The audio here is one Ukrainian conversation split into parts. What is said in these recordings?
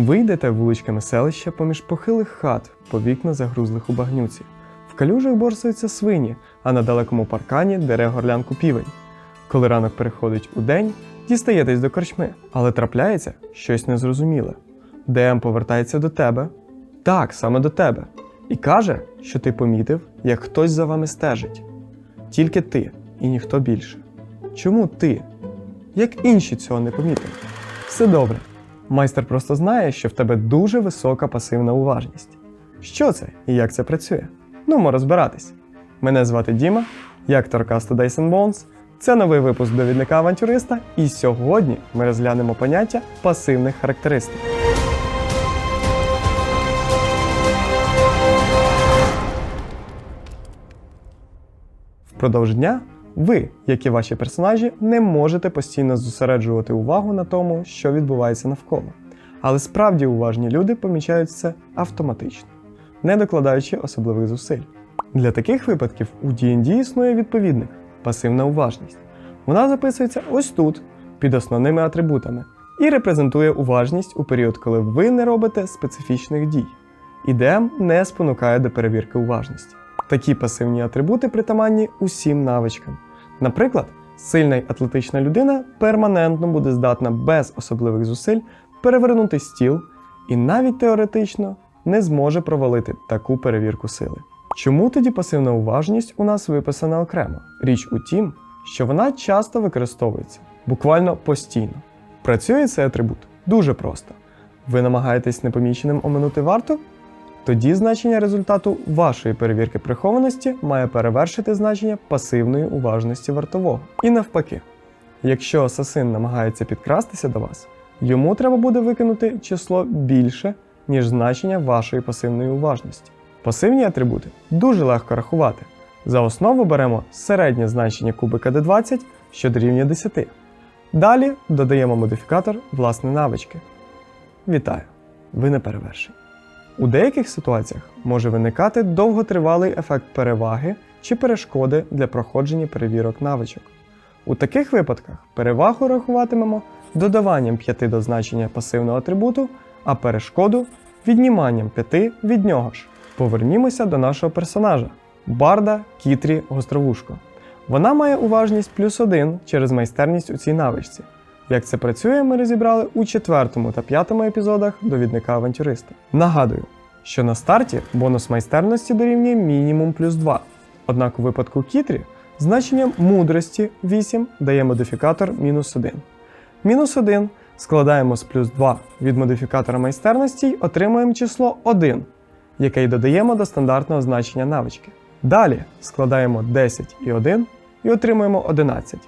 Ви йдете вуличками селища поміж похилих хат, по вікна загрузлих у багнюці. В калюжах борсуються свині, а на далекому паркані дере горлянку півень. Коли ранок переходить у день, дістаєтесь до корчми, але трапляється щось незрозуміле. ДМ повертається до тебе. Так, саме до тебе. І каже, що ти помітив, як хтось за вами стежить. Тільки ти і ніхто більше. Чому ти? Як інші цього не помітили? Все добре. Майстер просто знає, що в тебе дуже висока пасивна уважність. Що це і як це працює? Ну, розбиратись. Мене звати Діма, я актор касту and Bones. Це новий випуск довідника авантюриста, і сьогодні ми розглянемо поняття пасивних характеристик. Впродовж дня ви, як і ваші персонажі, не можете постійно зосереджувати увагу на тому, що відбувається навколо. Але справді уважні люди помічають це автоматично, не докладаючи особливих зусиль. Для таких випадків у D&D існує відповідник пасивна уважність. Вона записується ось тут, під основними атрибутами, і репрезентує уважність у період, коли ви не робите специфічних дій. ІДМ не спонукає до перевірки уважності. Такі пасивні атрибути притаманні усім навичкам. Наприклад, сильна й атлетична людина перманентно буде здатна без особливих зусиль перевернути стіл і навіть теоретично не зможе провалити таку перевірку сили. Чому тоді пасивна уважність у нас виписана окремо? Річ у тім, що вона часто використовується, буквально постійно. Працює цей атрибут дуже просто. Ви намагаєтесь непоміченим оминути варту? Тоді значення результату вашої перевірки прихованості має перевершити значення пасивної уважності вартового. І навпаки, якщо асасин намагається підкрастися до вас, йому треба буде викинути число більше, ніж значення вашої пасивної уважності. Пасивні атрибути дуже легко рахувати. За основу беремо середнє значення кубика D20, що дорівнює 10. Далі додаємо модифікатор власне навички. Вітаю! Ви не перевершені. У деяких ситуаціях може виникати довготривалий ефект переваги чи перешкоди для проходження перевірок навичок. У таких випадках перевагу рахуватимемо додаванням 5 до значення пасивного атрибуту, а перешкоду відніманням 5 від нього ж. Повернімося до нашого персонажа Барда Кітрі Гостровушко. Вона має уважність плюс 1 через майстерність у цій навичці. Як це працює, ми розібрали у четвертому та п'ятому епізодах довідника авантюриста. Нагадую, що на старті бонус майстерності дорівнює мінімум плюс 2. Однак у випадку Кітрі значенням мудрості 8 дає модифікатор мінус 1. Мінус 1 складаємо з плюс 2 від модифікатора майстерності й отримуємо число 1, яке й додаємо до стандартного значення навички. Далі складаємо 10 і 1 і отримуємо 11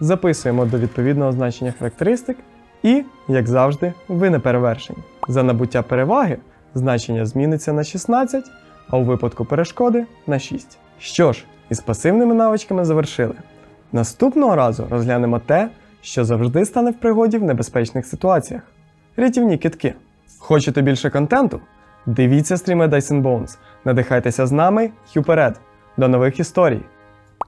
записуємо до відповідного значення характеристик і, як завжди, ви не перевершені. За набуття переваги значення зміниться на 16, а у випадку перешкоди на 6. Що ж, із пасивними навичками завершили. Наступного разу розглянемо те, що завжди стане в пригоді в небезпечних ситуаціях. Рятівні китки. Хочете більше контенту? Дивіться стріми and Bones, надихайтеся з нами й уперед. До нових історій!